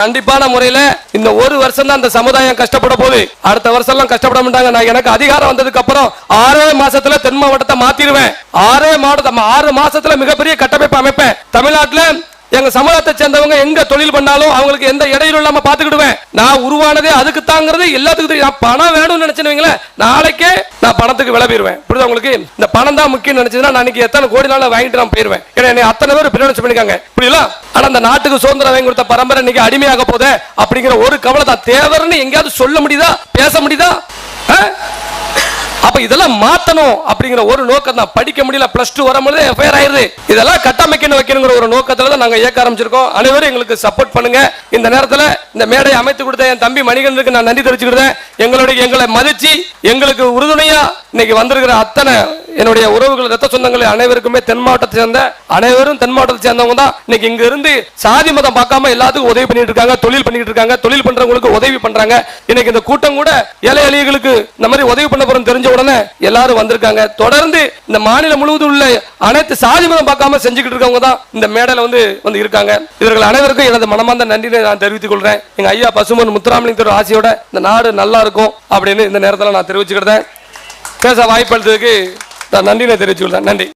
கண்டிப்பான முறையில இந்த ஒரு வருஷம் தான் இந்த சமுதாயம் கஷ்டப்பட போகுது. அடுத்த வருஷம் எல்லாம் கஷ்டப்பட மாட்டாங்க. நான் எனக்கு அதிகாரம் வந்ததுக்கு அப்புறம் ஆறே மாசத்துல தென் மாவட்டத்தை மாத்திருவேன். ஆறே மாவட்டம் ஆறு மாசத்துல மிகப்பெரிய கட்டமைப்பு அமைப்பேன். தமிழ்நாட்டுல எங்க சமூகத்தை சேர்ந்தவங்க எங்க தொழில் பண்ணாலும் அவங்களுக்கு எந்த இடையிலும் இல்லாம பாத்துக்கிடுவேன் நான் உருவானதே அதுக்கு தாங்கிறது எல்லாத்துக்கும் தெரியும் நான் பணம் வேணும்னு நினைச்சுவீங்களேன் நாளைக்கே நான் பணத்துக்கு விலை போயிருவேன் புரியுதா உங்களுக்கு? இந்த பணம் தான் முக்கியம் நினைச்சதுன்னா நான் இன்னைக்கு எத்தனை கோடி நாள் வாங்கிட்டு நான் போயிருவேன். ஏன்னா என்னை அத்தனை பேர் பிரிவினை பண்ணிக்காங்க புரியல ஆனா அந்த நாட்டுக்கு சுதந்திரம் வாங்கி கொடுத்த பரம்பரை இன்னைக்கு அடிமையாக போதே அப்படிங்கிற ஒரு கவலை தான் தேவர்னு எங்கேயாவது சொல்ல முடியுதா? பேச முடியுதா? ஆ? அப்ப இதெல்லாம் மாத்தணும் அப்படிங்கிற ஒரு நோக்கம் தான் படிக்க முடியல பிளஸ் டூ வரும்போது எஃப்ஐஆர் ஆயிருது. இதெல்லாம் கட்டமைக்கணும் வைக்கணுங்கிற ஒரு நோக்கத்துல தான் நாங்க இயக்க ஆரம்பிச்சிருக்கோம். அனைவரும் எங்களுக்கு சப்போர்ட் பண்ணுங்க. இந்த நேரத்துல இந்த மேடை அமைத்து கொடுத்த என் தம்பி மணிகண்டனுக்கு நான் நன்றி தெரிவிச்சுக்கிறேன் எங்களுடைய எங்களை மதிச்சு எங்களுக்கு உறுதுணையா இன்னைக்கு வந்திருக்கிற அத்தனை என்னுடைய உறவுகள் ரத்த சொந்தங்கள் அனைவருக்குமே தென் மாவட்டத்தை சேர்ந்த அனைவரும் தென் மாவட்டத்தை சேர்ந்தவங்க தான். இன்னைக்கு இங்க இருந்து சாதி மதம் பார்க்காம எல்லாத்துக்கும் உதவி பண்ணிட்டு இருக்காங்க தொழில் பண்ணிட்டு இருக்காங்க தொழில் பண்றவங்களுக்கு உதவி பண்றாங்க. இன்னைக்கு இந்த கூட்டம் கூட ஏழை எளியர்களுக்கு இந்த மாதிரி உதவி பண்ண போறோம் தெரிஞ்ச உடனே எல்லாரும் வந்திருக்காங்க. தொடர்ந்து இந்த மாநிலம் முழுவதும் உள்ள அனைத்து சாதி மதம் பார்க்காம செஞ்சுக்கிட்டு இருக்கவங்க தான் இந்த மேடையில வந்து வந்து இருக்காங்க. இவர்கள் அனைவருக்கும் எனது மனமார்ந்த நன்றியை நான் தெரிவித்துக் கொள்றேன். எங்க ஐயா பசுமன் முத்துராமலிங்கத்தோட ஆசையோட இந்த நாடு நல்லா இருக்கும் அப்படின்னு இந்த நேரத்தில் நான் தெரிவிச்சுக்கிட்டேன். பேச வாய்ப்பு அளித்ததுக்கு நான் நன்றியில தெரிவிச்சுக்கிறேன் நன்றி.